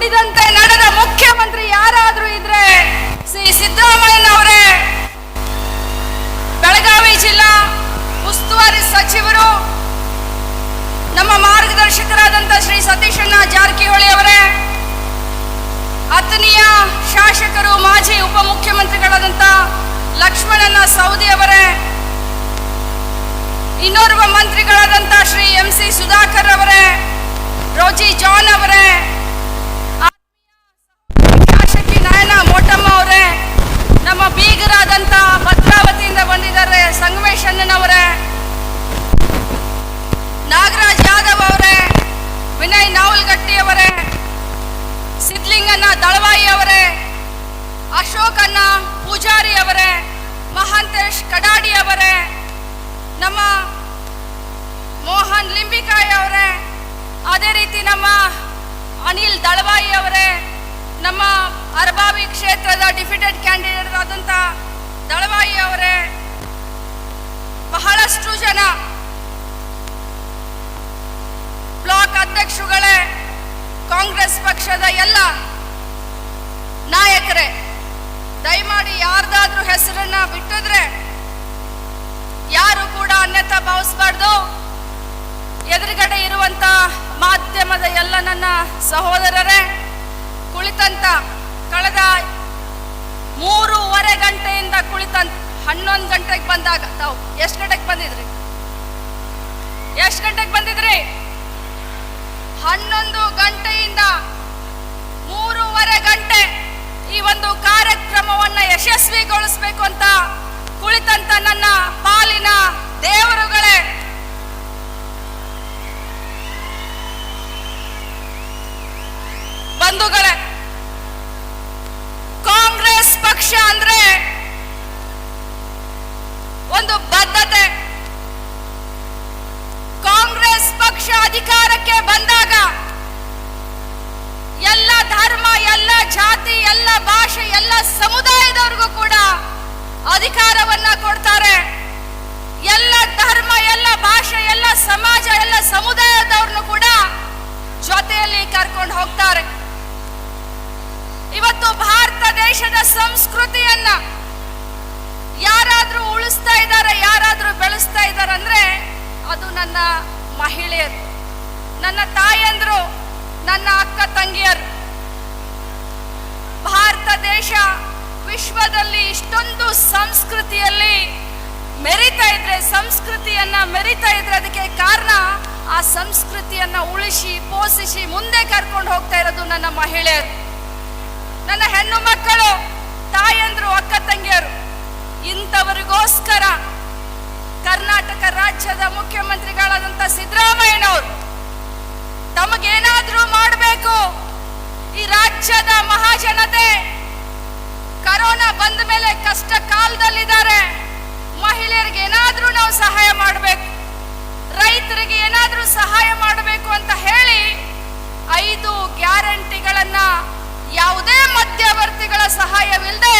ನುಡಿದಂತೆ ನಡೆದ ಮುಖ್ಯಮಂತ್ರಿ ಯಾರಾದ್ರೂ ಇದ್ರೆ ಶ್ರೀ ಸಿದ್ದರಾಮಯ್ಯನವರೇ ಬೆಳಗಾವಿ ಜಿಲ್ಲಾ ಉಸ್ತುವಾರಿ ಸಚಿವರು, ನಮ್ಮ ಮಾರ್ಗದರ್ಶಕರಾದಂಥ ಶ್ರೀ ಸತೀಶಣ್ಣ ಜಾರಕಿಹೊಳಿ ಅವರೇ, ಅತ್ನಿಯ ಶಾಸಕರು, ಮಾಜಿ ಉಪಮುಖ್ಯಮಂತ್ರಿಗಳಾದಂಥ ಲಕ್ಷ್ಮಣನ ಸೌದಿ ಅವರೇ, ಇನ್ನೋರ್ವ ಮಂತ್ರಿಗಳಾದಂಥ ಶ್ರೀ ಎಂ ಸಿ ಸುಧಾಕರ್ ಅವರೇ, ರೋಜಿ ಜಾನ್ ಅವರೇ ಅಶೋಕಣ್ಣ ಪೂಜಾರಿ ಅವರೇ, ಮಹಾಂತೇಶ್ ಕಡಾಡಿ ಅವರೇ, ನಮ್ಮ ಮೋಹನ್ ಲಿಂಬಿಕಾಯಿ ಅವರೇ, ಅದೇ ರೀತಿ ನಮ್ಮ ಅನಿಲ್ ದಳವಾಯಿ ಅವರೇ, ನಮ್ಮ ಅರಬಾವಿ ಕ್ಷೇತ್ರದ ಡಿಫಿಟೆಡ್ ಕ್ಯಾಂಡಿಡೇಟ್ ಆದಂಥ ದಳವಾಯಿ ಅವರೇ, ಬಹಳಷ್ಟು ಜನ ಬ್ಲಾಕ್ ಅಧ್ಯಕ್ಷರುಗಳೇ, ಕಾಂಗ್ರೆಸ್ ಪಕ್ಷದ ಎಲ್ಲ ನಾಯಕರೇ. ದಯಮಾಡಿ ಯಾರ್ದಾದ್ರೂ ಹೆಸರನ್ನ ಬಿಟ್ಟಿದ್ರೆ ಯಾರು ಕೂಡ ಅನ್ಯತ ಭಾವಿಸಬಾರ್ದು. ಎದುರುಗಡೆ ಇರುವಂತ ಮಾಧ್ಯಮದ ಎಲ್ಲ ನನ್ನ ಸಹೋದರರೇ, ಕುಳಿತಂತ ಕಳೆದ ಮೂರುವರೆ ಗಂಟೆಯಿಂದ ಕುಳಿತಂತ, ಹನ್ನೊಂದು ಗಂಟೆಗೆ ಬಂದಾಗ, ತಾವು ಎಷ್ಟು ಗಂಟೆಗೆ ಬಂದಿದ್ರಿ? ಎಷ್ಟು ಗಂಟೆಗೆ ಬಂದಿದ್ರಿ? ಹನ್ನೊಂದು ಗಂಟೆಯಿಂದ ಮೂರುವರೆ ಗಂಟೆ ಈ ಒಂದು ಕಾರ್ಯಕ್ರಮವನ್ನ ಯಶಸ್ವಿಗೊಳಿಸಬೇಕು ಅಂತ ಕುಳಿತಂತ ನನ್ನ ಪಾಲಿನ ದೇವರುಗಳೇ. ಬಂಧುಗಳೇ ಕಾಂಗ್ರೆಸ್ ಪಕ್ಷ ಅಂದ್ರೆ ಸಮುದಾಯದವ್ರಿಗೂ ಕೂಡ ಅಧಿಕಾರವನ್ನ ಕೊಡ್ತಾರೆ. ಎಲ್ಲ ಧರ್ಮ, ಎಲ್ಲ ಭಾಷೆ, ಎಲ್ಲ ಸಮಾಜ, ಎಲ್ಲ ಸಮುದಾಯದವ್ರನ್ನು ಕೂಡ ಜೊತೆಯಲ್ಲಿ ಕರ್ಕೊಂಡು ಹೋಗ್ತಾರೆ. ಇವತ್ತು ಭಾರತ ದೇಶದ ಸಂಸ್ಕೃತಿಯನ್ನ ಯಾರಾದ್ರೂ ಉಳಿಸ್ತಾ ಇದ್ದಾರೆ, ಯಾರಾದ್ರೂ ಬೆಳೆಸ್ತಾ ಇದ್ದಾರೆ ಅಂದ್ರೆ ಅದು ನನ್ನ ಮಹಿಳೆಯರು, ನನ್ನ ತಾಯಂದ್ರು, ನನ್ನ ಅಕ್ಕ ತಂಗಿಯರು. ಭಾರತ ದೇಶ ವಿಶ್ವದಲ್ಲಿ ಇಷ್ಟೊಂದು ಸಂಸ್ಕೃತಿಯಲ್ಲಿ ಮೆರಿತಾ ಇದ್ರೆ ಸಂಸ್ಕೃತಿಯನ್ನ, ಮೆರಿತಾ ಇದ್ರೆ ಅದಕ್ಕೆ ಕಾರಣ ಆ ಸಂಸ್ಕೃತಿಯನ್ನ ಉಳಿಸಿ, ಪೋಷಿಸಿ ಮುಂದೆ ಕರ್ಕೊಂಡು ಹೋಗ್ತಾ ಇರೋದು ನನ್ನ ಮಹಿಳೆಯರು. ನನ್ನ ಹೆಣ್ಣು ಮಕ್ಕಳು, ತಾಯಂದ್ರು, ಅಕ್ಕ ತಂಗಿಯರು, ಇಂಥವರಿಗೋಸ್ಕರ ಕರ್ನಾಟಕ ರಾಜ್ಯದ ಮುಖ್ಯಮಂತ್ರಿಗಳಾದಂಥ ಸಿದ್ದರಾಮಯ್ಯನವರು ತಮಗೇನಾದ್ರೂ ಮಾಡಬೇಕು. ಈ ರಾಜ್ಯದ ಮಹಾಜನತೆ ಕರೋನಾ ಬಂದ ಮೇಲೆ ಕಷ್ಟ ಕಾಲದಲ್ಲಿದ್ದಾರೆ ಮಹಿಳೆಯರಿಗೆ ಏನಾದರೂ ನಾವು ಸಹಾಯ ಮಾಡಬೇಕು. ರೈತರಿಗೆ ಏನಾದರೂ ಸಹಾಯ ಮಾಡಬೇಕು ಅಂತ ಹೇಳಿ ಐದು ಗ್ಯಾರಂಟಿಗಳನ್ನ ಯಾವುದೇ ಮಧ್ಯವರ್ತಿಗಳ ಸಹಾಯವಿಲ್ಲದೆ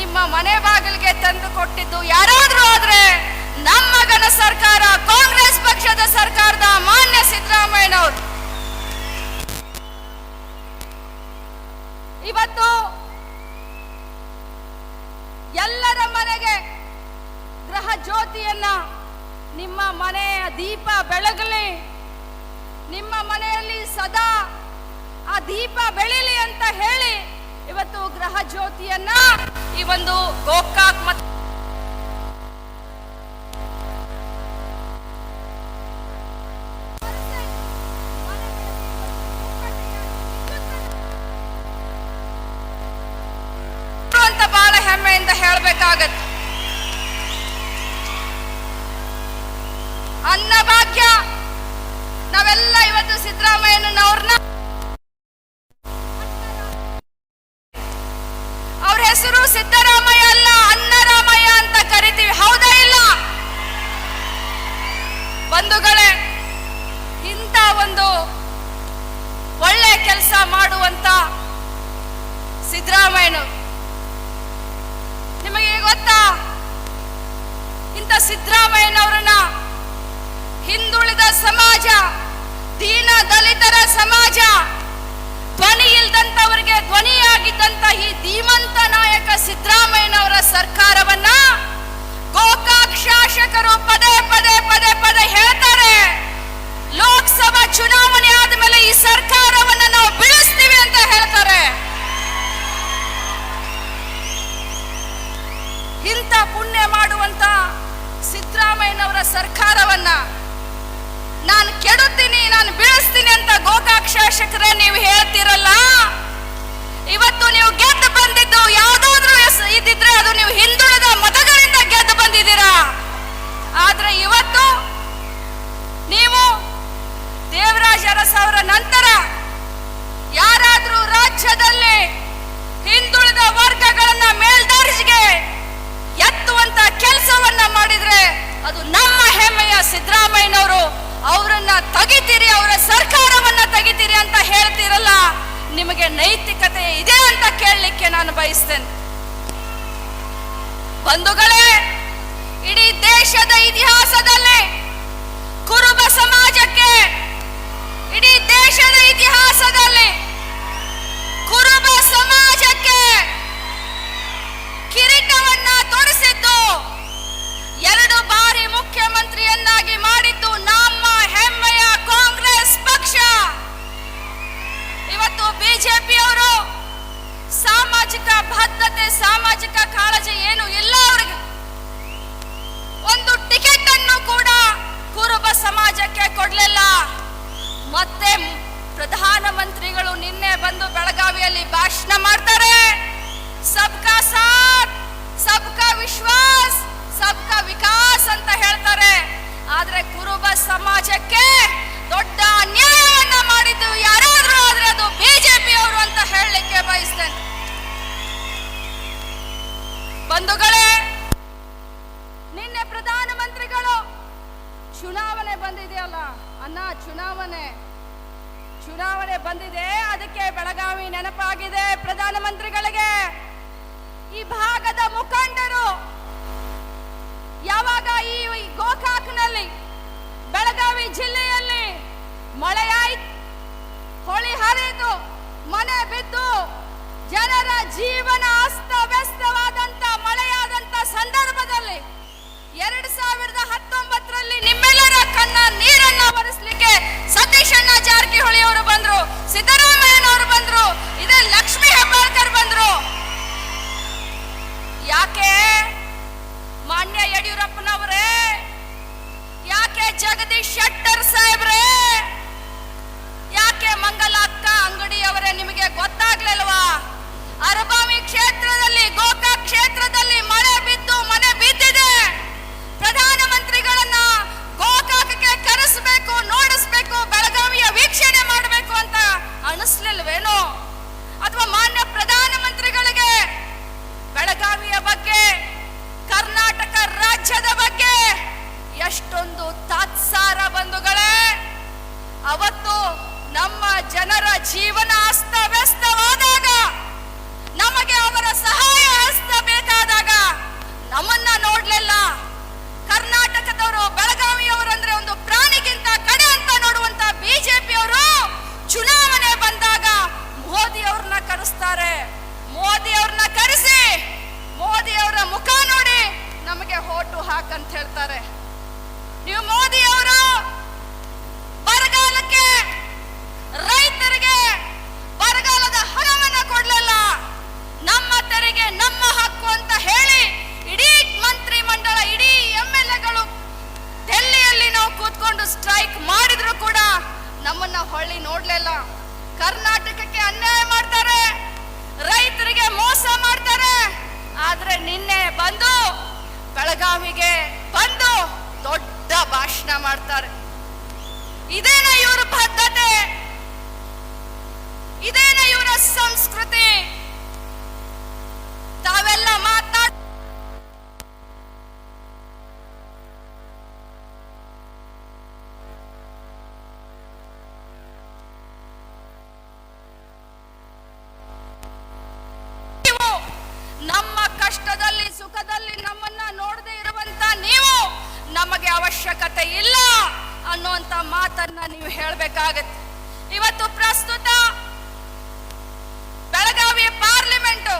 ನಿಮ್ಮ ಮನೆ ಬಾಗಿಲಿಗೆ ತಂದು ಕೊಟ್ಟಿದ್ದು ಯಾರಾದರೂ ಆದ್ರೆ ನಮ್ಮ ಮಗನ ಸರ್ಕಾರ, ಕಾಂಗ್ರೆಸ್ ಪಕ್ಷದ ಸರ್ಕಾರದ ಮಾನ್ಯ ಸಿದ್ದರಾಮಯ್ಯನವರು. ಇವತ್ತು ಎಲ್ಲರ ಮನೆಗೆ ಗ್ರಹ ಜ್ಯೋತಿಯನ್ನ ನಿಮ್ಮ ಮನೆಯ ದೀಪ ಬೆಳಗಲಿ. ನಿಮ್ಮ ಮನೆಯಲ್ಲಿ ಸದಾ ಆ ದೀಪ ಬೆಳಿಲಿ ಅಂತ ಹೇಳಿ ಇವತ್ತು ಗ್ರಹ ಜ್ಯೋತಿಯನ್ನ ಈ ಒಂದು ಗೋಕಾಕ್ ಮತ್ತು ಇಂಥ ಸಿದ್ದರಾಮಯ್ಯನವರನ್ನ ಹಿಂದುಳಿದ ಸಮಾಜ, ದೀನ ದಲಿತರ ಸಮಾಜ ಧ್ವನಿ ಇಲ್ದಂತವರಿಗೆ ಧ್ವನಿಯಾಗಿದ್ದಂತ ಈ ಧೀಮಂತ ನಾಯಕ ಸಿದ್ದರಾಮಯ್ಯನವರ ಸರ್ಕಾರವನ್ನ ಗೋಕಾಕ್ ಶಾಸಕರು ಪದೇ ಪದೇ ಪದೇ ಪದೇ ಹೇಳ್ತಾರೆ. ಲೋಕಸಭಾ ಚುನಾವಣೆ ಆದ್ಮೇಲೆ ಈ ಸರ್ಕಾರವನ್ನ ನಾವು ಬೀಳಿಸ್ತೀವಿ ಅಂತ ಹೇಳ್ತಾರೆ. ಇಂಥ ಪುಣ್ಯ ಮಾಡುವಂತ ಸಿದ್ದರಾಮಯ್ಯನವರ ಸರ್ಕಾರವನ್ನ ನಾನು ಕೆಡುತ್ತೀನಿ, ನಾನು ಬೀಳಿಸ್ತೀನಿ ಅಂತ ಗೋಕಾಕ್ ಶಾಸಕರೇ ನೀವು ಹೇಳ್ತಿರಲ್ಲ? ಇವತ್ತು ನೀವು ಗೆದ್ದು ಬಂದಿದ್ದು ಯಾವುದಾದ್ರೂ ಇದ್ದಿದ್ರೆ ಅದು ನೀವು ಹಿಂದುಳಿದ ಮತಗಳಿಂದ ಗೆದ್ದು ಬಂದಿದ್ದೀರಾ? ಆದ್ರೆ ಇವತ್ತು ನೀವು ದೇವರಾಜ ಅರಸ್ ಅವರ ನಂತರ ಯಾರಾದ್ರೂ ರಾಜ್ಯದಲ್ಲಿ ಹಿಂದುಳಿದ ವರ್ಗಗಳನ್ನ ಮೇಲ್ದರ್ಜೆಗೆ ಎತ್ತುವಂತ ಕೆಲಸವನ್ನ ಮಾಡಿದ್ರೆ ಅದು ನಮ್ಮ ಹೆಮ್ಮೆಯ ಸಿದ್ದರಾಮಯ್ಯನವರು ಅವರನ್ನ ತೆಗಿತೀರಿ, ಅವರ ಸರ್ಕಾರವನ್ನ ತೆಗಿತೀರಿ ಅಂತ ಹೇಳ್ತೀರಲ್ಲ, ನಿಮಗೆ ನೈತಿಕತೆ ಇದೆ ಅಂತ ಕೇಳಲಿಕ್ಕೆ ನಾನು ಬಯಸ್ತೇನೆ. ಬಂಧುಗಳೇ, ಇಡೀ ದೇಶದ ಇತಿಹಾಸದಲ್ಲಿ, ಕುರುಬ ಸಮಾಜಕ್ಕೆ, ಇಡೀ ದೇಶದ ಇತಿಹಾಸದಲ್ಲಿ ಮುಖ್ಯಮಂತ್ರಿಯನ್ನಾಗಿ ಮಾಡಿದ್ದು ನಮ್ಮ ಹೆಮ್ಮೆಯ ಕಾಂಗ್ರೆಸ್ ಪಕ್ಷ. ಇವತ್ತು ಬಿಜೆಪಿಯವರು ಸಾಮಾಜಿಕ ಭದ್ರತೆ, ಸಾಮಾಜಿಕ ಕಾಳಜಿ ಏನು ಇಲ್ಲ ಅವರಿಗೆ. ಒಂದು ಟಿಕೆಟ್ ಅನ್ನು ಕೂಡ ಕುರುಬ ಸಮಾಜಕ್ಕೆ ಕೊಡ್ಲಿಲ್ಲ. ಮತ್ತೆ ಪ್ರಧಾನಮಂತ್ರಿಗಳು ನಿನ್ನೆ ಬಂದು ಬೆಳಗಾವಿಯಲ್ಲಿ ಭಾಷಣ ಮಾಡ್ತಾರೆ. ಸಬ್ಕಾ ಸಾಥ್, ಸಬ್ಕಾ ವಿಶ್ವಾಸ್. ಸಬ್ಕಾ ವಿಕಾಸ್ ಅಂತ ಹೇಳ್ತಾರೆ. ಆದ್ರೆ ಕುರುಬ ಸಮಾಜಕ್ಕೆ ದೊಡ್ಡ ಅನ್ಯಾಯವನ್ನ ಮಾಡಿದ್ದು ಯಾರಾದ್ರೂ ಆದ್ರೆ ಅದು ಬಿಜೆಪಿ ಅವರು ಅಂತ ಹೇಳಲಿಕ್ಕೆ ಬಯಸ್ತೇನೆ. ಬಂಧುಗಳೇ, ನಿನ್ನೆ ಪ್ರಧಾನಮಂತ್ರಿಗಳು ಚುನಾವಣೆ ಬಂದಿದೆಯಲ್ಲ ಅನ್ನ ಚುನಾವಣೆ ಚುನಾವಣೆ ಬಂದಿದೆ, ಅದಕ್ಕೆ ಬೆಳಗಾವಿ ನೆನಪಾಗಿದೆ ಪ್ರಧಾನಮಂತ್ರಿಗಳಿಗೆ. ಈ ಭಾಗದ ಮುಖಂಡರು ಯಾವಾಗ ಈ ಈ ಗೋಕಾಕ್ನಲ್ಲಿ ಬೆಳಗಾವಿ ಜಿಲ್ಲೆಯಲ್ಲಿ ಮಳೆಯಾಯ್ತು ಹೊಳಿ ಹರಿದು ಮನೆ ಬಿದ್ದು ಜನರ ಜೀವನ ಅಸ್ತವ್ಯಸ್ತವಾದಂತ ಮಳೆಯಾದಂತ ಸಂದರ್ಭದಲ್ಲಿ ಎರಡ್ ಸಾವಿರದ ಹತ್ತೊಂಬತ್ತರಲ್ಲಿ ನಿಮ್ಮೆಲ್ಲರ ಕಣ್ಣ ನೀರನ್ನ ಒರೆಸ್ಲಿಕ್ಕೆ ಸತೀಶಣ್ಣ ಜಾರಕಿಹೊಳಿ ಅವರು ಬಂದ್ರು, ಸಿದ್ದರಾಮಯ್ಯನವರು ಬಂದ್ರು, ಇದೇ ಲಕ್ಷ್ಮಿ ಹೆಬ್ಬಾಳ್ಕರ್ ಬಂದ್ರು. ಯಾಕೆ ಮಾನ್ಯ ಯಡಿಯೂರಪ್ಪನವರೇ? ಯಾಕೆ ಜಗದೀಶ್ ಶೆಟ್ಟರ್ ಸಾಹೇಬ್ರೆ? ಯಾಕೆ ಮಂಗಲಾಕ್ಕ ಅಂಗಡಿ ಅವರೇ ನಿಮಗೆ ಗೊತ್ತಾಗ್ಲಿಲ್ವಾ? ಅರಬಾವಿ ಕ್ಷೇತ್ರದಲ್ಲಿ, ಗೋಕಾಕ್ ಕ್ಷೇತ್ರದಲ್ಲಿ ಮಳೆ ಸುಖದಲ್ಲಿ ನಮ್ಮನ್ನ ನೋಡದೆ ಇರುವಂತ ನೀವು ನಮಗೆ ಅವಶ್ಯಕತೆ ಇಲ್ಲ ಅನ್ನುವಂತ ಮಾತನ್ನ ನೀವು ಹೇಳಬೇಕಾಗತ್ತೆ. ಇವತ್ತು ಪ್ರಸ್ತುತ ಬೆಳಗಾವಿಯ ಪಾರ್ಲಿಮೆಂಟ್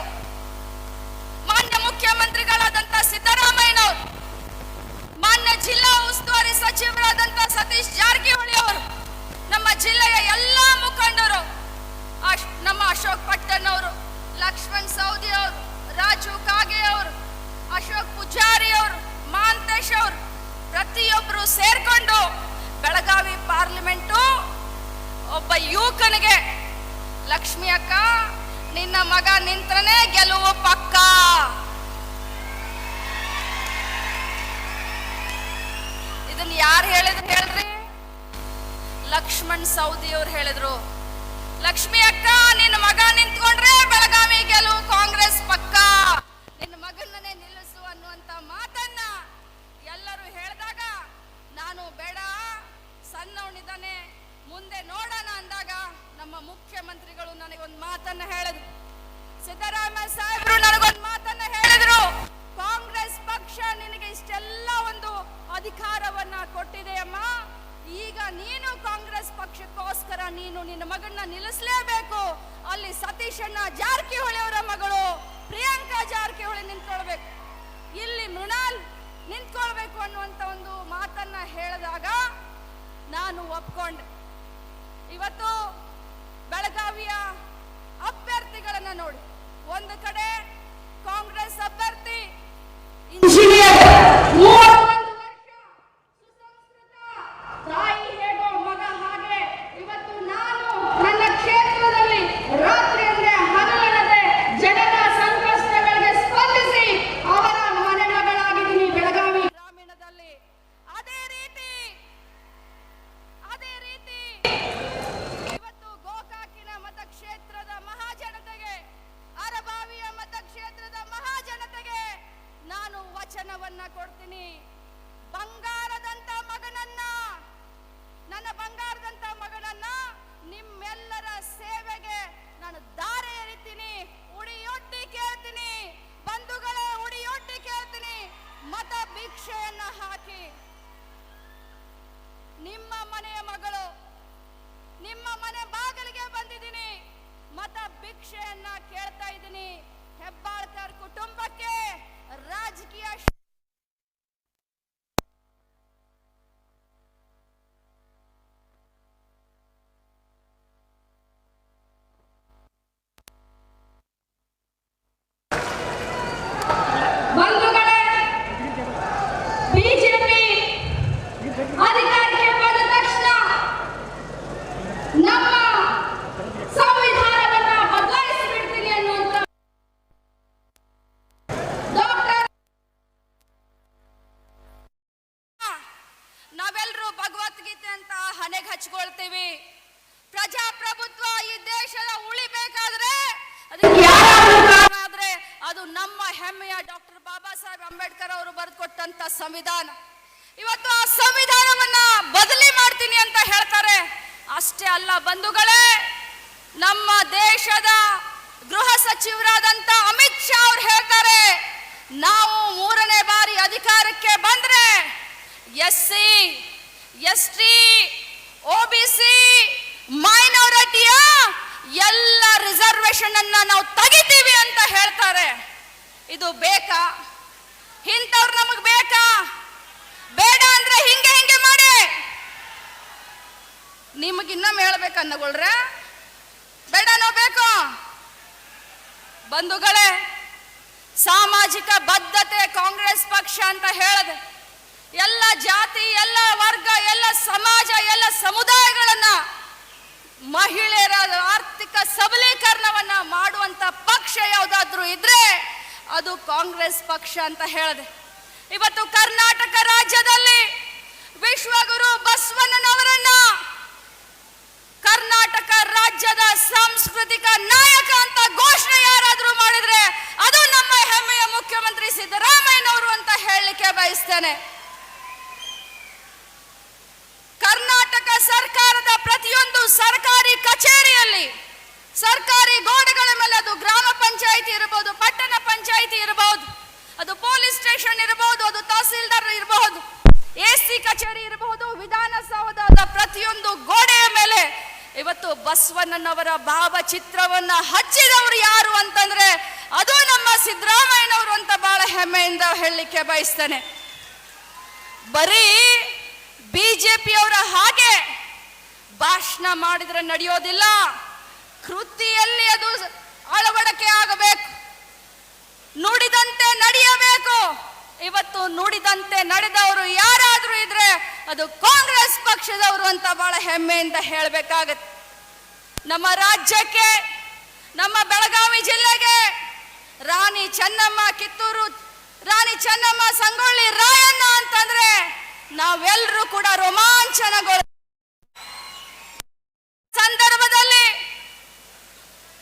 ಮಾನ್ಯ ಮುಖ್ಯಮಂತ್ರಿಗಳಾದಂತ ಸಿದ್ದರಾಮಯ್ಯನವರು ಮಾನ್ಯ ಜಿಲ್ಲಾ ಉಸ್ತುವಾರಿ ಸಚಿವರಾದಂತ ಸತೀಶ್ ಜಾರಕಿಹೊಳಿ ಅವರು, ನಮ್ಮ ಜಿಲ್ಲೆಯ ಎಲ್ಲಾ ಮುಖಂಡರು ನಮ್ಮ ಅಶೋಕ್ ಪಟ್ಟಣ್ಣವರು, ಲಕ್ಷ್ಮಣ್ ಸೌದಿ ಅವರು, ರಾಜು ಕಾಗೆ ಅವರು ಪೂಜಾರಿ ಅವರು, ಮಾಂತೇಶ್ ಅವರು ಪ್ರತಿಯೊಬ್ಬರು ಸೇರ್ಕೊಂಡು ಬೆಳಗಾವಿ ಪಾರ್ಲಿಮೆಂಟು, ಒಬ್ಬ ಯುವಕನಿಗೆ, ಲಕ್ಷ್ಮಿ ಅಕ್ಕ, ನಿನ್ನ ಮಗ ನಿಂತ್ರನೇ ಗೆಲುವು ಪಕ್ಕ. ಇದನ್ನ ಯಾರು ಹೇಳಿದ್ರು ಹೇಳ್ರಿ? ಲಕ್ಷ್ಮಣ್ ಸೌದಿ ಅವ್ರು ಹೇಳಿದ್ರು. ಲಕ್ಷ್ಮಿ ಅಕ್ಕ, ನಿನ್ನ ಮಗ ನಿಂತ್ಕೊಂಡ್ರೆ ಬೆಳಗಾವಿ ಗೆಲುವು ಕಾಂಗ್ರೆಸ್ ಸಣ್ಣವನಿದ್ದಾನೆ, ಮುಂದೆ ನೋಡೋಣ ಅಂದಾಗ ನಮ್ಮ ಮುಖ್ಯಮಂತ್ರಿಗಳು ನನಗೊಂದು ಮಾತನ್ನ ಹೇಳಿದ್ರು. ಸಿದ್ದರಾಮಯ್ಯ ಸಾಹೇಬರು ನನಗೊಂದು ಮಾತನ್ನ ಹೇಳಿದ್ರು. ಕಾಂಗ್ರೆಸ್ ಪಕ್ಷ ನಿನಗೆ ಇಷ್ಟೆಲ್ಲ ಒಂದು ಅಧಿಕಾರವನ್ನ ಕೊಟ್ಟಿದೆಯಮ್ಮ. ಈಗ ನೀನು ಕಾಂಗ್ರೆಸ್ ಪಕ್ಷಕ್ಕೋಸ್ಕರ ನೀನು ನಿನ್ನ ಮಗನ್ನ ನಿಲ್ಲಿಸಲೇಬೇಕು. ಅಲ್ಲಿ ಸತೀಶಣ್ಣ ಜಾರಕಿಹೊಳಿ ಅವರ ಮಗಳು ಪ್ರಿಯಾಂಕಾ ಜಾರಕಿಹೊಳಿ ನಿಂತ್ಕೊಳ್ಬೇಕು. ಇಲ್ಲಿ ಮೃಣಾಲ್ ನಿಂತ್ಕೊಳ್ಬೇಕು ಅನ್ನುವಂತ ಒಂದು ಮಾತನ್ನ ಹೇಳಿದಾಗ ಒಪ್ಕೊಂಡೆ. ಇವತ್ತು ಬೆಳಗಾವಿಯ ಅಭ್ಯರ್ಥಿಗಳನ್ನ ನೋಡಿ. ಒಂದು ಕಡೆ ಕಾಂಗ್ರೆಸ್ ಅಭ್ಯರ್ಥಿ ಅಲ್ಲ ಬಂಧುಗಳೇ, ನಮ್ಮ ದೇಶದ ಗೃಹ ಸಚಿವರಾದಂತ ಅಮಿತ್ ಶಾ ಅವ್ರು ಹೇಳ್ತಾರೆ, ನಾವು ಮೂರನೇ ಬಾರಿ ಅಧಿಕಾರಕ್ಕೆ ಬಂದ್ರೆ S C, S T C, ಮೈನಾರಿಟಿಯ ಎಲ್ಲ ರಿಸರ್ವೇಶನ್ ಅನ್ನ ನಾವು ತೆಗಿತೀವಿ ಅಂತ ಹೇಳ್ತಾರೆ. ಇದು ಬೇಕಾ? ಇಂಥವ್ರು ನಮಗ್ ಬೇಕಾ ಬೇಡ ಅಂದ್ರೆ ಹಿಂಗೆ ಹಿಂಗೆ ಮಾಡಿ ನಿಮಗೆ ಇನ್ನೊಮ್ಮೆ ಹೇಳ್ಬೇಕು ಅನ್ನಗೊಳ್ರೆ? ಬೇಡನೋ ಬೇಕು. ಬಂಧುಗಳೇ, ಸಾಮಾಜಿಕ ಬದ್ಧತೆ ಕಾಂಗ್ರೆಸ್ ಪಕ್ಷ ಅಂತ ಹೇಳದೆ, ಎಲ್ಲ ಜಾತಿ, ಎಲ್ಲ ವರ್ಗ, ಎಲ್ಲ ಸಮಾಜ, ಎಲ್ಲ ಸಮುದಾಯಗಳನ್ನ ಮಹಿಳೆಯರ ಆರ್ಥಿಕ ಸಬಲೀಕರಣವನ್ನ ಮಾಡುವಂತ ಪಕ್ಷ ಯಾವುದಾದ್ರೂ ಇದ್ರೆ ಅದು ಕಾಂಗ್ರೆಸ್ ಪಕ್ಷ ಅಂತ ಹೇಳದೆ. ಇವತ್ತು ಕರ್ನಾಟಕ ರಾಜ್ಯದಲ್ಲಿ ವಿಶ್ವಗುರು ಬಸವಣ್ಣನವರನ್ನ ಕರ್ನಾಟಕ ರಾಜ್ಯದ ಸಾಂಸ್ಕೃತಿಕ ನಾಯಕ ಅಂತ ಘೋಷಣೆ ಯಾರಾದ್ರೂ ಮಾಡಿದ್ರೆ ಅದು ನಮ್ಮ ಹೆಮ್ಮೆಯ ಮುಖ್ಯಮಂತ್ರಿ ಸಿದ್ದರಾಮಯ್ಯನವರು ಅಂತ ಹೇಳಲಿಕ್ಕೆ ಬಯಸ್ತೇನೆ. ಕರ್ನಾಟಕ ಸರ್ಕಾರದ ಪ್ರತಿಯೊಂದು ಸರ್ಕಾರಿ ಕಚೇರಿಯಲ್ಲಿ ಸರ್ಕಾರಿ ಗೋಡೆಗಳ ಮೇಲೆ ಅದು ಗ್ರಾಮ ಪಂಚಾಯಿತಿ ಇರಬಹುದು ಪಟ್ಟಣ ಪಂಚಾಯಿತಿ ಇರಬಹುದು ಅದು ಪೊಲೀಸ್ ಸ್ಟೇಷನ್ ಇರಬಹುದು ಅದು ತಹಸೀಲ್ದಾರ್ ಇರಬಹುದು ಎ ಸಿ ಕಚೇರಿ ಇರಬಹುದು ವಿಧಾನಸೌಧದ ಪ್ರತಿಯೊಂದು ಗೋಡೆಯ ಮೇಲೆ ಇವತ್ತು ಬಸವಣ್ಣನವರ ಭಾವಚಿತ್ರವನ್ನ ಹಚ್ಚಿದವರು ಯಾರು ಅಂತಂದ್ರೆ ಅದು ನಮ್ಮ ಸಿದ್ದರಾಮಯ್ಯನವರು ಅಂತ ಬಹಳ ಹೆಮ್ಮೆಯಿಂದ ಹೇಳಲಿಕ್ಕೆ ಬಯಸ್ತಾನೆ. ಬರೀ ಬಿಜೆಪಿಯವರ ಹಾಗೆ ಭಾಷಣ ಮಾಡಿದ್ರೆ ನಡೆಯೋದಿಲ್ಲ. ಕೃತಿಯಲ್ಲಿ ಅದು ಅಳವಡಿಕೆ ಆಗಬೇಕು. ನುಡಿದಂತೆ ನಡೆಯಬೇಕು. ಇವತ್ತು ನುಡಿದಂತೆ ನಡೆದವರು ಯಾರಾದರೂ ಇದ್ರೆ ಅದು ಕಾಂಗ್ರೆಸ್ ಪಕ್ಷದವರು ಅಂತ ಬಹಳ ಹೆಮ್ಮೆಯಿಂದ ಹೇಳಬೇಕಾಗತ್ತೆ. ನಮ್ಮ ರಾಜ್ಯಕ್ಕೆ, ನಮ್ಮ ಬೆಳಗಾವಿ ಜಿಲ್ಲೆಗೆ ರಾಣಿ ಚೆನ್ನಮ್ಮ ಕಿತ್ತೂರು, ರಾಣಿ ಚೆನ್ನಮ್ಮ ಸಂಗೊಳ್ಳಿ ರಾಯಣ್ಣ ಅಂತಂದ್ರೆ ನಾವೆಲ್ಲರೂ ಕೂಡ ರೋಮಾಂಚನಗೊಳ್ಳ ಸಂದರ್ಭದಲ್ಲಿ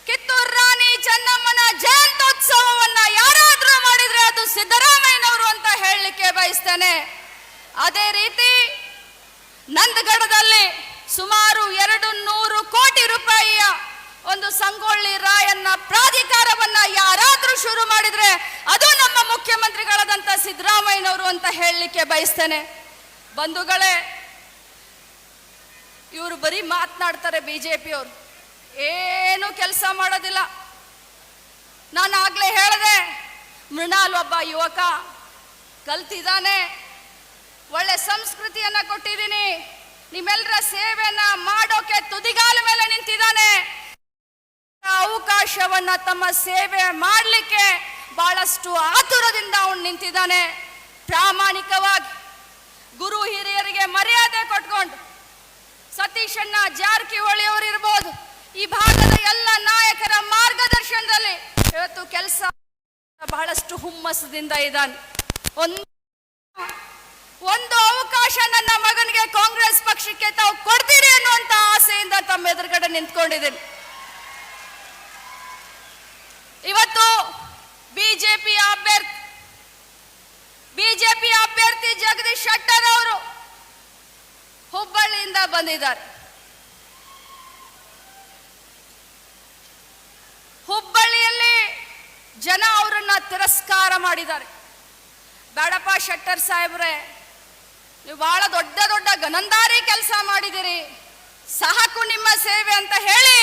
ಕಿತ್ತೂರು ರಾಣಿ ಚೆನ್ನಮ್ಮನ ಜಯಂತ್ಯೋತ್ಸವವನ್ನ ಯಾರಾದ್ರೂ ಮಾಡಿದ್ರೆ ಅದು ಸಿದ್ದರಾಮಯ್ಯನವರು ಅಂತ ಹೇಳಲಿಕ್ಕೆ ಬಯಸ್ತೇನೆ ಅದೇ ರೀತಿ ನಂದಗಡದಲ್ಲಿ ಸುಮಾರು ಎರಡು ನೂರು ಕೋಟಿ ರೂಪಾಯಿಯ ಒಂದು ಸಂಗೊಳ್ಳಿ ರಾಯಣ್ಣ ಪ್ರಾಧಿಕಾರವನ್ನ ಯಾರಾದ್ರೂ ಶುರು ಮಾಡಿದ್ರೆ ಅದು ನಮ್ಮ ಮುಖ್ಯಮಂತ್ರಿಗಳಾದಂಥ ಸಿದ್ದರಾಮಯ್ಯನವರು ಅಂತ ಹೇಳಲಿಕ್ಕೆ ಬಯಸ್ತೇನೆ. ಬಂಧುಗಳೇ, ಇವರು ಬರೀ ಮಾತನಾಡ್ತಾರೆ ಬಿಜೆಪಿಯವರು. ಏನು ಕೆಲಸ ಮಾಡೋದಿಲ್ಲ. ನಾನು ಆಗ್ಲೇ ಹೇಳಿದೆ, ಮೃಣಾಲ್ ಒಬ್ಬ ಯುವಕ, ಕಲ್ತಿದ್ದಾನೆ. ಒಳ್ಳೆ ಸಂಸ್ಕೃತಿಯನ್ನ ಕೊಟ್ಟಿದ್ದೀನಿ. ನಿಮ್ಮೆಲ್ಲರ ಸೇವೆಯನ್ನ ಮಾಡೋಕೆ ತುದಿಗಾಲ ಮೇಲೆ ನಿಂತಿದ್ದಾನೆ. ಅವಕಾಶವನ್ನ ತಮ್ಮ ಸೇವೆ ಮಾಡಲಿಕ್ಕೆ ಬಹಳಷ್ಟು ಆತುರದಿಂದ ಅವನು ನಿಂತಿದ್ದಾನೆ. ಪ್ರಾಮಾಣಿಕವಾಗಿ ಗುರು ಹಿರಿಯರಿಗೆ ಮರ್ಯಾದೆ ಕೊಟ್ಕೊಂಡು ಸತೀಶಣ್ಣ ಜಾರಕಿಹೊಳಿ ಅವರು ಇರ್ಬೋದು, ಈ ಭಾಗದ ಎಲ್ಲ ನಾಯಕರ ಮಾರ್ಗದರ್ಶನದಲ್ಲಿ ಇವತ್ತು ಕೆಲಸ ಬಹಳಷ್ಟು ಹುಮ್ಮಸದಿಂದ ಇದ್ದಾನೆ. ಒಂದು ಒಂದು ಅವಕಾಶ ನನ್ನ ಮಗನಿಗೆ ಕಾಂಗ್ರೆಸ್ ಪಕ್ಷಕ್ಕೆ ತಾವು ಕೊಡ್ತೀರಿ ಅನ್ನುವಂತ ಆಸೆಯಿಂದ ತಮ್ಮ ಎದುರುಗಡೆ ನಿಂತ್ಕೊಂಡಿದ್ದೀನಿ. ಇವತ್ತು ಬಿಜೆಪಿ ಅಭ್ಯರ್ಥಿ ಬಿಜೆಪಿ ಅಭ್ಯರ್ಥಿ ಜಗದೀಶ್ ಶೆಟ್ಟರ್ ಅವರು ಹುಬ್ಬಳ್ಳಿಯಿಂದ ಬಂದಿದ್ದಾರೆ. ಹುಬ್ಬಳ್ಳಿಯಲ್ಲಿ ಜನ ಅವರನ್ನ ತಿರಸ್ಕಾರ ಮಾಡಿದ್ದಾರೆ. ಬೇಡಪ್ಪ ಶೆಟ್ಟರ್ ಸಾಹೇಬ್ರೆ, ನೀವು ಬಹಳ ದೊಡ್ಡ ದೊಡ್ಡ ಗನಂದಾರಿ ಕೆಲಸ ಮಾಡಿದಿರಿ ಸಾಕು ನಿಮ್ಮ ಸೇವೆ ಅಂತ ಹೇಳಿ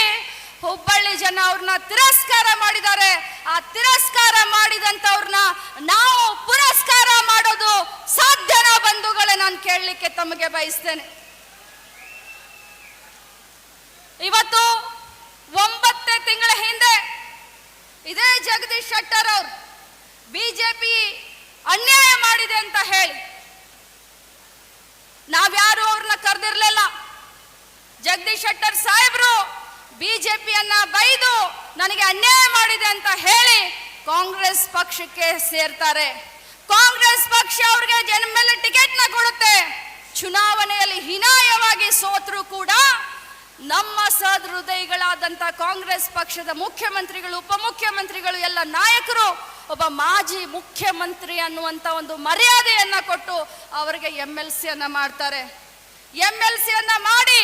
ಹುಬ್ಬಳ್ಳಿ ಜನ ಅವ್ರನ್ನ ತಿರಸ್ಕಾರ ಮಾಡಿದ್ದಾರೆ. ಆ ತಿರಸ್ಕಾರ ಮಾಡಿದಂತವ್ರನ್ನ ನಾವು ಪುರಸ್ಕಾರ ಮಾಡೋದು ಸಾಧ್ಯನ ಬಂಧುಗಳೇ ನಾನು ಕೇಳಲಿಕ್ಕೆ ತಮಗೆ ಬಯಸ್ತೇನೆ. ಇವತ್ತು ಒಂಬತ್ತೇ ತಿಂಗಳ ಹಿಂದೆ ಇದೇ ಜಗದೀಶ್ ಶೆಟ್ಟರ್ ಅವರು ಬಿಜೆಪಿ ಅನ್ಯಾಯ ಮಾಡಿದೆ ಅಂತ ಹೇಳಿ. ನಾವ್ಯಾರು ಅವ್ರನ್ನ ಕರೆದಿರ್ಲಿಲ್ಲ. ಜಗದೀಶ್ ಶೆಟ್ಟರ್ ಸಾಹೇಬ್ರು ಬಿಜೆಪಿಯನ್ನ ಬೈದು ನನಗೆ ಅನ್ಯಾಯ ಮಾಡಿದೆ ಅಂತ ಹೇಳಿ ಕಾಂಗ್ರೆಸ್ ಪಕ್ಷಕ್ಕೆ ಸೇರ್ತಾರೆ. ಕಾಂಗ್ರೆಸ್ ಪಕ್ಷ ಅವ್ರಿಗೆ ಜನ ಮೇಲೆ ಟಿಕೆಟ್ನ ಕೊಡುತ್ತೆ. ಚುನಾವಣೆಯಲ್ಲಿ ಹೀನಾಯವಾಗಿ ಸೋತರೂ ಕೂಡ ನಮ್ಮ ಸಹೃದಯಿಗಳಾದಂಥ ಕಾಂಗ್ರೆಸ್ ಪಕ್ಷದ ಮುಖ್ಯಮಂತ್ರಿಗಳು, ಉಪಮುಖ್ಯಮಂತ್ರಿಗಳು, ಎಲ್ಲ ನಾಯಕರು ಒಬ್ಬ ಮಾಜಿ ಮುಖ್ಯಮಂತ್ರಿ ಅನ್ನುವಂಥ ಒಂದು ಮರ್ಯಾದೆಯನ್ನ ಕೊಟ್ಟು ಅವರಿಗೆ ಎಂ ಎಲ್ ಸಿಯನ್ನು ಮಾಡ್ತಾರೆ. ಎಂ ಎಲ್ ಸಿಯನ್ನು ಮಾಡಿ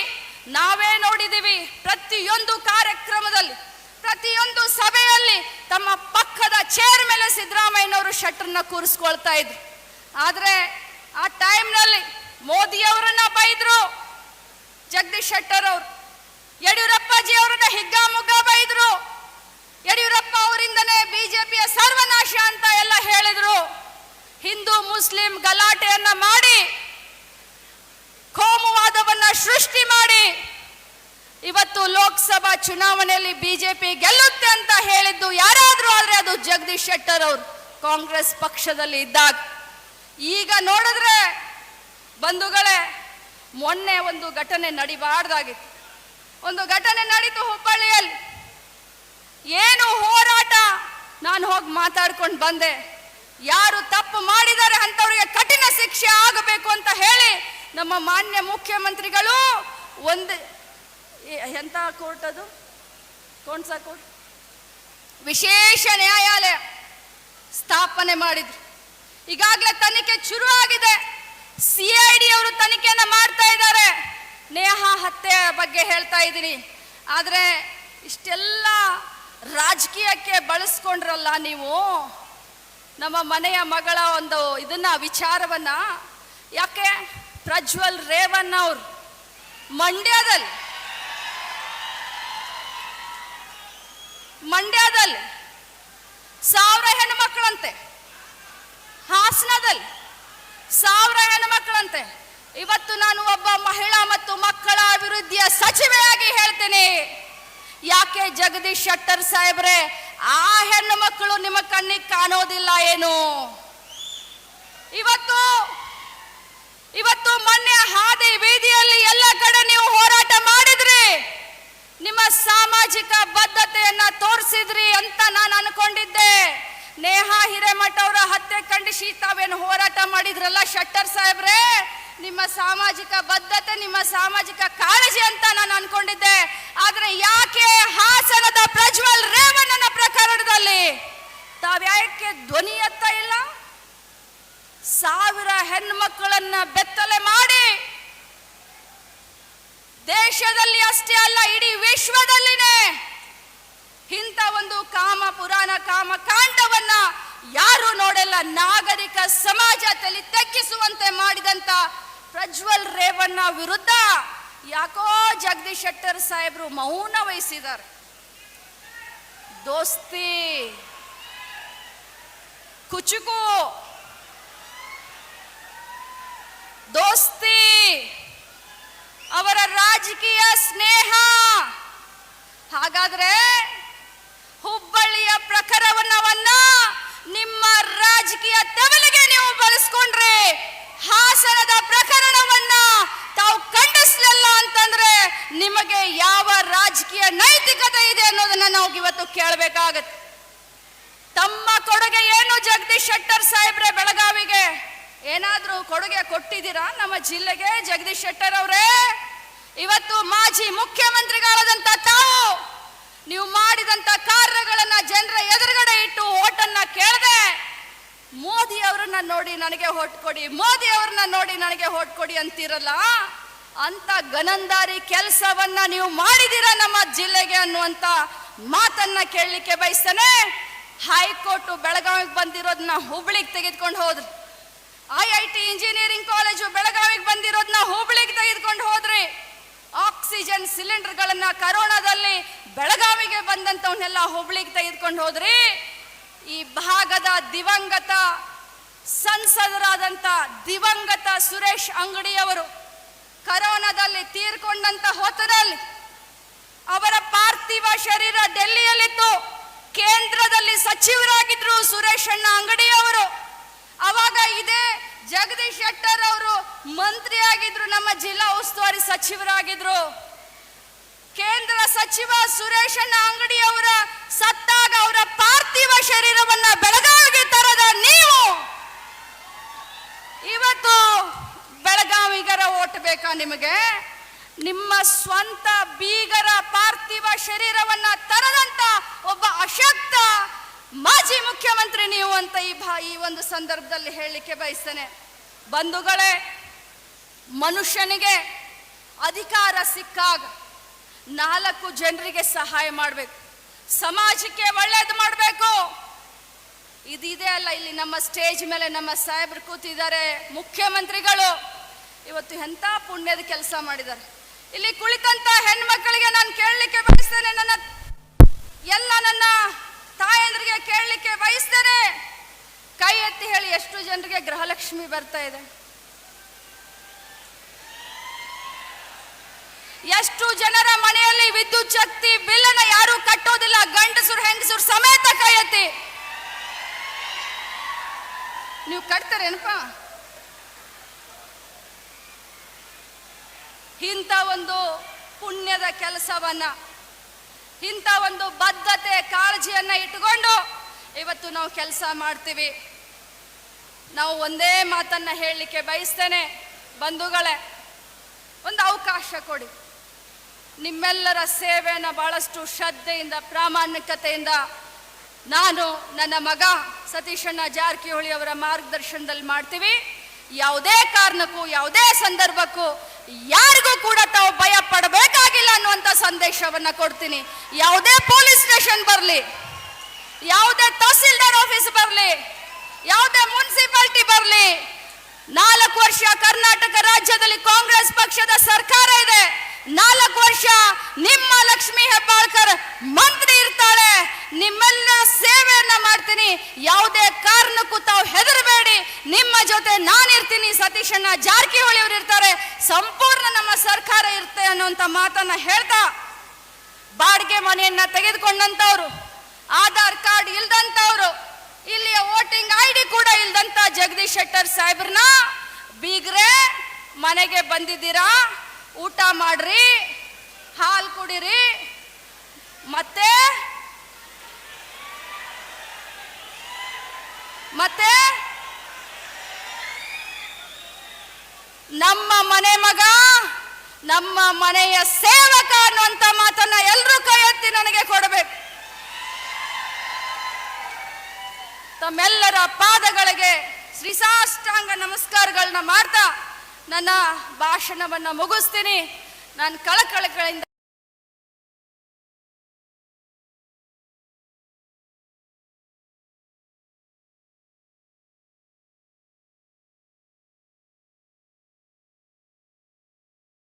ನಾವೇ ನೋಡಿದೀವಿ ಪ್ರತಿಯೊಂದು ಕಾರ್ಯಕ್ರಮದಲ್ಲಿ, ಪ್ರತಿಯೊಂದು ಸಭೆಯಲ್ಲಿ ತಮ್ಮ ಪಕ್ಕದ ಚೇರ್ ಮೇಲೆ ಸಿದ್ದರಾಮಯ್ಯನವರು ಶಟ್ರನ್ನ ಕೂರಿಸ್ಕೊಳ್ತಾ ಇದ್ರು. ಆದ್ರೆ ಆ ಟೈಮ್ನಲ್ಲಿ ಮೋದಿಯವರನ್ನ ಬೈದ್ರು, ಜಗದೀಶ್ ಶೆಟ್ಟರ್ ಅವರು. ಯಡಿಯೂರಪ್ಪಾಜಿ ಅವರನ್ನ ಹಿಗ್ಗಾಮುಗ್ಗ ಬೈದ್ರು. ಯಡಿಯೂರಪ್ಪ ಅವರಿಂದನೇ ಬಿಜೆಪಿಯ ಸರ್ವನಾಶ ಅಂತ ಎಲ್ಲ ಹೇಳಿದ್ರು. ಹಿಂದೂ ಮುಸ್ಲಿಂ ಗಲಾಟೆಯನ್ನ ಮಾಡಿ, ಕೋಮುವಾದವನ್ನ ಸೃಷ್ಟಿ ಮಾಡಿ. ಇವತ್ತು ಲೋಕಸಭಾ ಚುನಾವಣೆಯಲ್ಲಿ ಬಿಜೆಪಿ ಗೆಲ್ಲುತ್ತೆ ಅಂತ ಹೇಳಿದ್ದು ಯಾರಾದ್ರೂ ಆದ್ರೆ ಅದು ಜಗದೀಶ್ ಶೆಟ್ಟರ್ ಅವರು. ಕಾಂಗ್ರೆಸ್ ಪಕ್ಷದಲ್ಲಿ ಇದ್ದಾಗ. ಈಗ ನೋಡಿದ್ರೆ ಬಂಧುಗಳೇ, ಮೊನ್ನೆ ಒಂದು ಘಟನೆ ನಡಿಬಾರ್ದಾಗಿತ್ತು. ಒಂದು ಘಟನೆ ನಡೀತು ಹುಬ್ಬಳ್ಳಿಯಲ್ಲಿ. ಏನು ಹೋರಾಟ? ನಾನು ಹೋಗಿ ಮಾತಾಡ್ಕೊಂಡು ಬಂದೆ. ಯಾರು ತಪ್ಪು ಮಾಡಿದ್ದಾರೆ ಅಂತವರಿಗೆ ಕಠಿಣ ಶಿಕ್ಷೆ ಆಗಬೇಕು ಅಂತ ಹೇಳಿ ನಮ್ಮ ಮಾನ್ಯ ಮುಖ್ಯಮಂತ್ರಿಗಳು ಒಂದು ಎ- ಎಂತ ಕೋರ್ಟ್ ಅದು? ಕೋಣ್ಸ ಕೋರ್ಟ್ ವಿಶೇಷ ನ್ಯಾಯಾಲಯ ಸ್ಥಾಪನೆ ಮಾಡಿದ್ರು. ಈಗಾಗಲೇ ತನಿಖೆ ಶುರು ಆಗಿದೆ ಸಿ ಐ ಡಿ ಅವರು ತನಿಖೆಯನ್ನು ಮಾಡ್ತಾ ಇದ್ದಾರೆ. ನೇಹಾ ಹತ್ಯೆ ಬಗ್ಗೆ ಹೇಳ್ತಾ ಇದ್ದೀನಿ. ಆದರೆ ಇಷ್ಟೆಲ್ಲ ರಾಜಕೀಯಕ್ಕೆ ಬಳಸ್ಕೊಂಡ್ರಲ್ಲ ನೀವು? ನಮ್ಮ ಮನೆಯ ಮಗಳ ಒಂದು ಇದನ್ನ, ವಿಚಾರವನ್ನ. ಯಾಕೆ? ಪ್ರಜ್ವಲ್ ರೇವಣ್ಣ ಅವರು ಮಂಡ್ಯದಲ್ಲಿ ಮಂಡ್ಯದಲ್ಲಿ ಸಾವಿರ ಹೆಣ್ಮಕ್ಳಂತೆ, ಹಾಸನದಲ್ಲಿ ಸಾವಿರ ಹೆಣ್ಮಕ್ಳಂತೆ. ಇವತ್ತು ನಾನು ಒಬ್ಬ ಮಹಿಳಾ ಮತ್ತು ಮಕ್ಕಳ ಅಭಿವೃದ್ಧಿಯ ಸಚಿವೆಯಾಗಿ ಹೇಳ್ತೀನಿ. ಯಾಕೆ ಜಗದೀಶ್ ಶೆಟ್ಟರ್ ಸಾಹೇಬ್ರೆ, ಆ ಹೆಣ್ಣು ಮಕ್ಕಳು ನಿಮ್ಮ ಕಣ್ಣಿಗೆ ಕಾಣೋದಿಲ್ಲ ಏನು? ಇವತ್ತು ಇವತ್ತು ಮೊನ್ನೆ ಹಾದಿ ಬೀದಿಯಲ್ಲಿ ಎಲ್ಲ ಕಡೆ ನೀವು ಹೋರಾಟ ಮಾಡಿದ್ರಿ. ನಿಮ್ಮ ಸಾಮಾಜಿಕ ಬದ್ಧತೆಯನ್ನ ತೋರಿಸಿದ್ರಿ ಅಂತ ನಾನು ಅನ್ಕೊಂಡಿದ್ದೆ. ನೇಹಾ ಹಿರೇಮಠ ಅವರ ಹತ್ಯೆ ಖಂಡಿಸಿ ತಾವೇನು ಹೋರಾಟ ಮಾಡಿದ್ರಲ್ಲ ಶೆಟ್ಟರ್ ಸಾಹೇಬ್ರೆ? ನಿಮ್ಮ ಸಾಮಾಜಿಕ ಬದ್ಧತೆ, ನಿಮ್ಮ ಸಾಮಾಜಿಕ ಕಾಳಜಿ ಅಂತ ನಾನು ಅನ್ಕೊಂಡಿದ್ದೆ. ಆದ್ರೆ ಯಾಕೆ ಹಾಸನದ ಪ್ರಜ್ವಲ್ ರೇವಣ್ಣನ ಪ್ರಕರಣದಲ್ಲಿ? ತಾವ್ಯಾಕೆ ಧ್ವನಿ ಎತ್ತ ಇಲ್ಲ? ಸಾವಿರ ಹೆಣ್ಮಕ್ಕಳನ್ನ ಬೆತ್ತಲೆ ಮಾಡಿ ದೇಶದಲ್ಲಿ ಅಷ್ಟೇ ಅಲ್ಲ, ಇಡೀ ವಿಶ್ವದಲ್ಲಿನೇ ಇಂಥ ಒಂದು ಕಾಮ, ಪುರಾಣ ಕಾಮ ಕಾಂಡವನ್ನ ಯಾರು ನೋಡಲ್ಲ. ನಾಗರಿಕ ಸಮಾಜ ತಲೆ ತಗ್ಗಿಸುವಂತೆ ಮಾಡಿದಂತ ಪ್ರಜ್ವಲ್ ರೇವಣ್ಣ ವಿರುದ್ಧ ಯಾಕೋ ಜಗದೀಶ್ ಶೆಟ್ಟರ್ ಸಾಹೇಬ್ರು ಮೌನ ವಹಿಸಿದ್ದಾರೆ. ದೋಸ್ತಿ, ಕುಚುಕು, ದೋಸ್ತಿ, ಅವರ ರಾಜಕೀಯ ಸ್ನೇಹ. ಹಾಗಾದ್ರೆ ಹುಬ್ಬಳ್ಳಿಯ ಪ್ರಕರಣವನ್ನ ನಿಮ್ಮ ರಾಜಕೀಯ ತೆವಲಿಗೆ ನೀವು ಬಳಸ್ಕೊಂಡ್ರೆ ಹಾಸನದ ಪ್ರಕರಣವನ್ನ ತಾವು ಖಂಡಿಸ್ಲಿಲ್ಲ ಅಂತಂದ್ರೆ ನಿಮಗೆ ಯಾವ ರಾಜಕೀಯ ನೈತಿಕತೆ ಇದೆ ಅನ್ನೋದನ್ನ ನಾವು ಇವತ್ತು ಕೇಳಬೇಕಾಗತ್ತೆ. ತಮ್ಮ ಕೊಡುಗೆ ಏನು ಜಗದೀಶ್ ಶೆಟ್ಟರ್ ಸಾಹೇಬ್ರೆ ಬೆಳಗಾವಿಗೆ? ಏನಾದ್ರೂ ಕೊಡುಗೆ ಕೊಟ್ಟಿದ್ದೀರಾ ನಮ್ಮ ಜಿಲ್ಲೆಗೆ ಜಗದೀಶ್ ಶೆಟ್ಟರ್ ಅವರೇ? ಇವತ್ತು ಮಾಜಿ ಮುಖ್ಯಮಂತ್ರಿಗಳಾದಂತ ತಾವು ನೀವು ಮಾಡಿದಂತ ಕಾರ್ಯಗಳನ್ನ ಜನರ ಎದುರುಗಡೆ ಇಟ್ಟು ಓಟನ್ನ ಕೇಳದೆ, ಮೋದಿ ಅವರನ್ನ ನೋಡಿ ನನಗೆ ಓಟ್ ಕೊಡಿ, ಮೋದಿ ಅವ್ರನ್ನ ನೋಡಿ ನನಗೆ ಓಟ್ ಕೊಡಿ ಅಂತಿರಲ್ಲ? ಅಂತ ಗನಂದಾರಿ ಕೆಲಸವನ್ನ ನೀವು ಮಾಡಿದಿರ ನಮ್ಮ ಜಿಲ್ಲೆಗೆ ಅನ್ನುವಂತ ಮಾತನ್ನ ಕೇಳಲಿಕ್ಕೆ ಬಯಸ್ತಾನೆ. ಹೈಕೋರ್ಟ್ ಬೆಳಗಾವಿಗೆ ಬಂದಿರೋದನ್ನ ಹುಬ್ಳಿಗೆ ತೆಗೆದುಕೊಂಡು ಹೋದ್ರಿ. I I T engineering college ಬೆಳಗಾವಿಗೆ ಬಂದಿರೋದನ್ನ ಹುಬ್ಳಿಗೆ ತೆಗೆದುಕೊಂಡು ಹೋದ್ರಿ. ಆಕ್ಸಿಜನ್ ಸಿಲಿಂಡರ್ಗಳನ್ನ ಕರೋನಾದಲ್ಲಿ ಬೆಳಗಾವಿಗೆ ಬಂದಂತವನ್ನೆಲ್ಲ ಹುಬ್ಳಿಗೆ ತೆಗೆದುಕೊಂಡು ಹೋದ್ರಿ. ಈ ಭಾಗದ ದಿವಂಗತ ಸಂಸದರಾದಂತ ದಿವಂಗತ ಸುರೇಶ್ ಅಂಗಡಿಯವರು ಕರೋನಾದಲ್ಲಿ ತೀರ್ಕೊಂಡಂತ ಹೊತ್ತದಲ್ಲಿ ಅವರ ಪಾರ್ಥಿವ ಶರೀರ ಡೆಲ್ಲಿಯಲ್ಲಿತ್ತು. ಕೇಂದ್ರದಲ್ಲಿ ಸಚಿವರಾಗಿದ್ರು ಸುರೇಶ್ ಅಣ್ಣ ಅಂಗಡಿಯವರು. ಅವಾಗ ಇದೇ ಜಗದೀಶ್ ಶೆಟ್ಟರ್ ಅವರು ಮಂತ್ರಿ ಆಗಿದ್ರು ನಮ್ಮ ಜಿಲ್ಲಾ ಉಸ್ತುವಾರಿ ಸಚಿವರಾಗಿದ್ರು. ಕೇಂದ್ರ ಸಚಿವ ಸುರೇಶ್ ಅಂಗಡಿ ಅವರ ಸತ್ತಾಗ ಅವರ ಪಾರ್ಥಿವ ಶರೀರವನ್ನ ಬೆಳಗಾವಿಗೆ ತರದ ನೀವು. ಇವತ್ತು ಬೆಳಗಾವಿಗರ ಓಟ್ ಬೇಕಾ ನಿಮಗೆ? ನಿಮ್ಮ ಸ್ವಂತ ಬೀಗರ ಪಾರ್ಥಿವ ಶರೀರವನ್ನ ತರದಂತ ಒಬ್ಬ ಅಶಕ್ತ ಮಾಜಿ ಮುಖ್ಯಮಂತ್ರಿ ನೀವು ಅಂತ ಈ ಭಾ, ಈ ಒಂದು ಸಂದರ್ಭದಲ್ಲಿ ಹೇಳಲಿಕ್ಕೆ ಬಯಸ್ತೇನೆ. ಬಂಧುಗಳೇ, ಮನುಷ್ಯನಿಗೆ ಅಧಿಕಾರ ಸಿಕ್ಕಾಗ ನಾಲ್ಕು ಜನರಿಗೆ ಸಹಾಯ ಮಾಡಬೇಕು. ಸಮಾಜಕ್ಕೆ ಒಳ್ಳೇದು ಮಾಡಬೇಕು. ಇದಿದೆ ಅಲ್ಲ, ಇಲ್ಲಿ ನಮ್ಮ ಸ್ಟೇಜ್ ಮೇಲೆ ನಮ್ಮ ಸಾಹೇಬರು ಕೂತಿದ್ದಾರೆ, ಮುಖ್ಯಮಂತ್ರಿಗಳು. ಇವತ್ತು ಎಂಥ ಪುಣ್ಯದ ಕೆಲಸ ಮಾಡಿದ್ದಾರೆ. ಇಲ್ಲಿ ಕುಳಿತಂತ ಹೆಣ್ಮಕ್ಕಳಿಗೆ ನಾನು ಕೇಳಲಿಕ್ಕೆ ಬಯಸ್ತೇನೆ ನನ್ನ ಎಲ್ಲ ನನ್ನ ತಾಯಂದ್ರಿಗೆ ಕೇಳಲಿಕ್ಕೆ ಬಯಸ್ತೇನೆ ಕೈ ಎತ್ತಿ ಹೇಳಿ ಎಷ್ಟು ಜನರಿಗೆ ಗೃಹಲಕ್ಷ್ಮಿ ಬರ್ತಾ ಇದೆ. ಎಷ್ಟು ಜನರ ಮನೆಯಲ್ಲಿ ವಿದ್ಯುತ್ ಶಕ್ತಿ, ಬಿಲ್ಲನ್ನ ಯಾರು ಕಟ್ಟೋದಿಲ್ಲ. ಗಂಡಸರು, ಹೆಂಗಸರು ಸಮೇತ ಕೈಯತಿ ನೀವು ಕಟ್ತಾರೇನಪ್ಪ? ಇಂಥ ಒಂದು ಪುಣ್ಯದ ಕೆಲಸವನ್ನ, ಇಂಥ ಒಂದು ಬದ್ಧತೆ, ಕಾಳಜಿಯನ್ನ ಇಟ್ಟುಕೊಂಡು ಇವತ್ತು ನಾವು ಕೆಲಸ ಮಾಡ್ತೀವಿ. ನಾವು ಒಂದೇ ಮಾತನ್ನ ಹೇಳಲಿಕ್ಕೆ ಬಯಸ್ತೇನೆ, ಬಂಧುಗಳೇ, ಒಂದು ಅವಕಾಶ ಕೊಡಿ. ನಿಮ್ಮೆಲ್ಲರ ಸೇವೆಯನ್ನು ಬಹಳಷ್ಟು ಶ್ರದ್ಧೆಯಿಂದ, ಪ್ರಾಮಾಣಿಕತೆಯಿಂದ ನಾನು ನನ್ನ ಮಗ ಸತೀಶಣ್ಣ ಜಾರಕಿಹೊಳಿ ಅವರ ಮಾರ್ಗದರ್ಶನದಲ್ಲಿ ಮಾಡ್ತೀವಿ. ಯಾವುದೇ ಕಾರಣಕ್ಕೂ, ಯಾವುದೇ ಸಂದರ್ಭಕ್ಕೂ ಯಾರಿಗೂ ಕೂಡ ತಾವು ಭಯ ಪಡಬೇಕಾಗಿಲ್ಲ ಅನ್ನುವಂಥ ಸಂದೇಶವನ್ನು ಕೊಡ್ತೀನಿ. ಯಾವುದೇ ಪೊಲೀಸ್ ಸ್ಟೇಷನ್ ಬರಲಿ, ಯಾವುದೇ ತಹಸೀಲ್ದಾರ್ ಆಫೀಸ್ ಬರಲಿ ಯಾವುದೇ ಮುನ್ಸಿಪಾಲಿಟಿ ಬರಲಿ. ನಾಲ್ಕು ವರ್ಷ ಕರ್ನಾಟಕ ರಾಜ್ಯದಲ್ಲಿ ಕಾಂಗ್ರೆಸ್ ಪಕ್ಷದ ಸರ್ಕಾರ ಇದೆ. ನಾಲ್ಕು ವರ್ಷ ನಿಮ್ಮ ಲಕ್ಷ್ಮಿ ಹೆಬ್ಬಾಳ್ಕರ್ ಮಂತ್ರಿ ಇರ್ತಾಳೆ. ನಿಮ್ಮೆಲ್ಲ ಸೇವೆಯನ್ನ ಮಾಡ್ತೀನಿ. ಯಾವುದೇ ಕಾರಣಕ್ಕೂ ತಾವು ಹೆದರಬೇಡಿ. ನಿಮ್ಮ ಜೊತೆ ನಾನು ಇರ್ತೀನಿ. ಸತೀಶಣ್ಣ ಜಾರಕಿಹೊಳಿ ಅವರು ಇರ್ತಾರೆ. ಸಂಪೂರ್ಣ ನಮ್ಮ ಸರ್ಕಾರ ಇರುತ್ತೆ ಅನ್ನುವಂಥ ಮಾತನ್ನ ಹೇಳ್ತಾ ಬಾಡಿಗೆ ಮನೆಯನ್ನ ತೆಗೆದುಕೊಂಡಂತವ್ರು. ಆಧಾರ್ ಕಾರ್ಡ್ ಇಲ್ದಂತವ್ರು. ಇಲ್ಲಿಯ ವೋಟಿಂಗ್ ಐ ಡಿ ಕೂಡ ಇಲ್ದಂತ ಜಗದೀಶ್ ಶೆಟ್ಟರ್ ಸಾಹೇಬ್ರನ್ನ ಬೀಗ್ರೆ ಮನೆಗೆ ಬಂದಿದ್ದೀರಾ? ಊಟ ಮಾಡ್ರಿ, ಹಾಲು ಕುಡಿರಿ, ಮತ್ತೆ ಮತ್ತೆ, ನಮ್ಮ ಮನೆ ಮಗ, ನಮ್ಮ ಮನೆಯ ಸೇವಕ ಅನ್ನುವಂತ ಮಾತನ್ನ ಎಲ್ಲರೂ ಕೈ ಎತ್ತಿ ನನಗೆ ಕೊಡಬೇಕು. ತಮ್ಮೆಲ್ಲರ ಪಾದಗಳಿಗೆ ಶ್ರೀಸಾಷ್ಟಾಂಗ ನಮಸ್ಕಾರಗಳನ್ನ ಮಾಡ್ತಾ ನನ್ನ ಭಾಷಣವನ್ನ ಮುಗಿಸ್ತೀನಿ. ನಾನು ಕಳಕಳಗಳಿಂದ